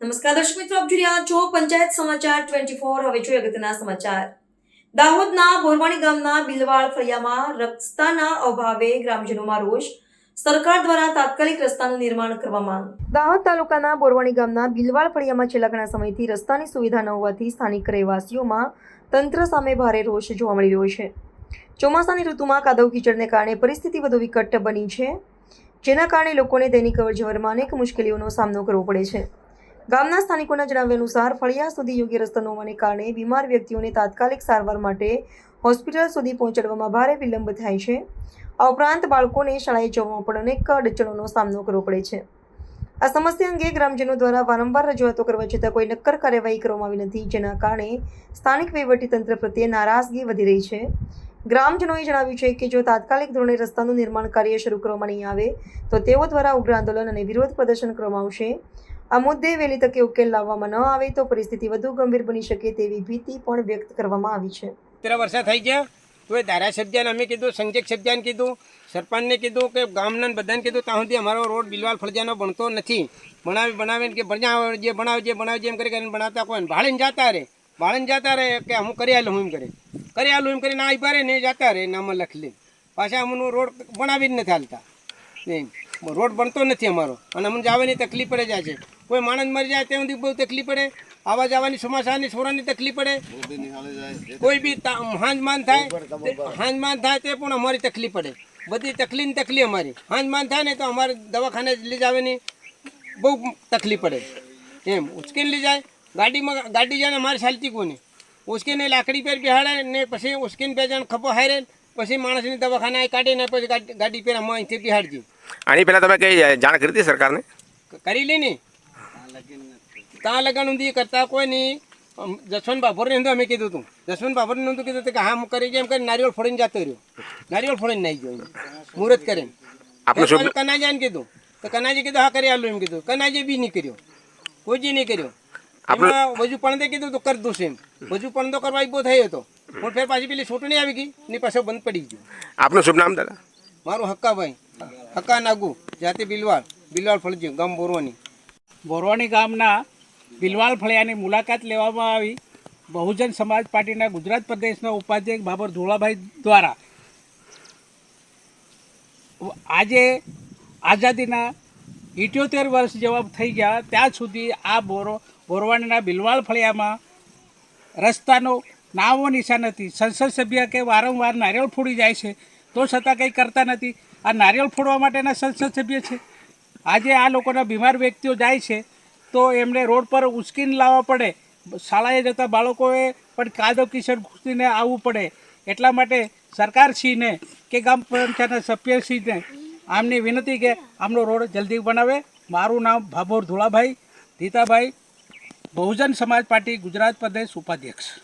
નમસ્કાર દર્શક મિત્રો, આપ જોઈ રહ્યા છો પંચાયત સમાચાર ટ્વેન્ટી ફોર હવે જોઈએ અગત્યના સમાચાર. દાહોદના બોરવાણી ગામના બિલવાળ ફળિયામાં રસ્તાના અભાવે ગ્રામજનોમાં રોષ. સરકાર દ્વારા તાત્કાલિક રસ્તાનું નિર્માણ કરવા માંગ. દાહોદ તાલુકાના બોરવાણી ગામના બિલવાળ ફળિયામાં છેલ્લા ઘણા સમયથી રસ્તાની સુવિધા ન હોવાથી સ્થાનિક રહેવાસીઓમાં તંત્ર સામે ભારે રોષ જોવા મળી રહ્યો છે. ચોમાસાની ઋતુમાં કાદવ કીચડને કારણે પરિસ્થિતિ વધુ વિકટ બની છે, જેના કારણે લોકોને દૈનિક અવરજવરમાં અનેક મુશ્કેલીઓનો સામનો કરવો પડે છે. ગામના સ્થાનિકોના જણાવ્યા અનુસાર ફળિયા સુધી યોગ્ય રસ્તો ન હોવાને કારણે બીમાર વ્યક્તિઓને તાત્કાલિક સારવાર માટે હોસ્પિટલ સુધી પહોંચાડવામાં ભારે વિલંબ થાય છે. આ ઉપરાંત બાળકોને શાળાએ જવામાં પણ અનેક અડચણોનો સામનો કરવો પડે છે. આ સમસ્યા અંગે ગ્રામજનો દ્વારા વારંવાર રજૂઆતો કરવા છતાં કોઈ નક્કર કાર્યવાહી કરવામાં આવી નથી, જેના કારણે સ્થાનિક વહીવટીતંત્ર પ્રત્યે નારાજગી વધી રહી છે. ગ્રામજનોએ જણાવ્યું છે કે જો તાત્કાલિક ધોરણે રસ્તાનું નિર્માણ કાર્ય શરૂ કરવામાં નહીં આવે, તો તેઓ દ્વારા ઉગ્ર આંદોલન અને વિરોધ પ્રદર્શન કરવામાં આવશે. આ મુદ્દે વહેલી તકે ઉકેલ લાવવામાં ન આવે તો પરિસ્થિતિ વધુ ગંભીર બની શકે તેવી ભીતિ પણ વ્યક્ત કરવામાં આવી છે. તેરા વર્ષા થઈ ગયા? તો એ ધારાસભ્યને અમે કીધું સંજય સભ્યાને કીધું, સરપંચને કીધું કે ગામના બધાને કીધું, ત્યાં સુધી અમારો રોડ બિલવાલ ફળજાનો બનતો નથી. બનાવી, બનાવીને કે ભણ્યા જે બનાવે જે બનાવે એમ કરી કરીને બનાવતા કોઈ ભાળીને જતા રહે ભાળીને જતા રહે કે હું કરી આલું એમ કરે? કરી આલું એમ કરીને આવી પારે ને જતા રહે નામાં લખી લે. પાછા અમનું રોડ બનાવી જ નથી હાલતા. એમ. રોડ બનતો નથી અમારો. અને અમને જવાની તકલીફ પડે જાય છે. કોઈ માણસ મરી જાય ત્યાં સુધી બહુ તકલીફ પડે. આવવા જવાની ચોમાસાની, છોરાની તકલીફ પડે. કોઈ બી હાંજમાન થાય હાંજમાન થાય તે પણ અમારી તકલીફ પડે. બધી તકલીફ તકલીફ અમારી. હાંજમાન થાય ને તો અમારે દવાખાને લઈ જવાની બહુ તકલીફ પડે. એમ, ઉચકીને લઈ જાય. ગાડીમાં, ગાડી જાય ને અમારે ચાલતી કોને? ઉચકીને લાકડી પર બેહાડે ને પછી ઉચકીને બે જણ ખભો હારે પછી માણસની દવાખાને કાઢીને પછી ગાડી- ગાડી પર અમે અહીંથી બિહાડજી. આની પહેલાં તમે કઈ જાણ કરી હતી સરકારને? કરી લે ને. ત્યાં લગન ઊંધી કરતા કોઈ નહીં. જસવંત બાભરને નહોતું અમે કીધું હતું જસવંત બાભરને નહોતું કીધું હતું કે હા હું કરી ગયા એમ કરી નારિયેળ ફોડીને જતો રહ્યો. નારિયેળ ફોડીને નાઈ ગયો. મુહૂર્ત કરીને. આપણે શુભ ને કીધું. તો કનાજી કીધું હા કરી આલું એમ કીધું. કનાજી બી નહીં કર્યો. કોઈ જી નહીં કર્યો. એમાં વજુ પણ કીધું તો કરી દઉં એમ. વજુ પણ તો કરવા બહુ થયો હતો. પણ ફેર પાછી પેલી છોટણી આવી ગઈ ને પાછો બંધ પડી ગયો. આપનું શુભ નામ દાદા? મારું હક્કાભાઈ. હક્કા નાગુ જાતિ બિલવાળ બિલવાળ ફળજી, ગામ બોરવાની. બોરવાની ગામના બિલવાલ ફળિયાની મુલાકાત લેવામાં આવી. બહુજન સમાજ પાર્ટીના ગુજરાત પ્રદેશના ઉપાધ્યક્ષ બાબર ધોળાભાઈ દ્વારા. આજે આઝાદીના ઇઠ્યોતેર વર્ષ જેવા થઈ ગયા. ત્યાં સુધી આ બોરો, બોરવાણીના બિલવાલ ફળિયામાં રસ્તાનો નામો નિશાન નથી સંસદ સભ્ય કે વારંવાર નારિયેળ ફોડી જાય છે. તો છતાં કંઈ કરતા નથી. આ નારિયેળ ફોડવા માટેના સંસદ સભ્ય છે. આજે આ લોકોના બીમાર વ્યક્તિઓ જાય છે, તો એમને રોડ પર ઉશ્કીને લાવવા પડે. શાળાએ જતા બાળકોએ પણ કાદવ કિશોર ઘૂસીને આવવું પડે. એટલા માટે સરકારશ્રીને કે ગ્રામ પંચાયતના સભ્યશ્રીને આમની વિનંતી કે આમનો રોડ જલ્દી બનાવે. મારું નામ ભાભોર ધોળાભાઈ, ધીતાભાઈ, બહુજન સમાજ પાર્ટી ગુજરાત પ્રદેશ ઉપાધ્યક્ષ.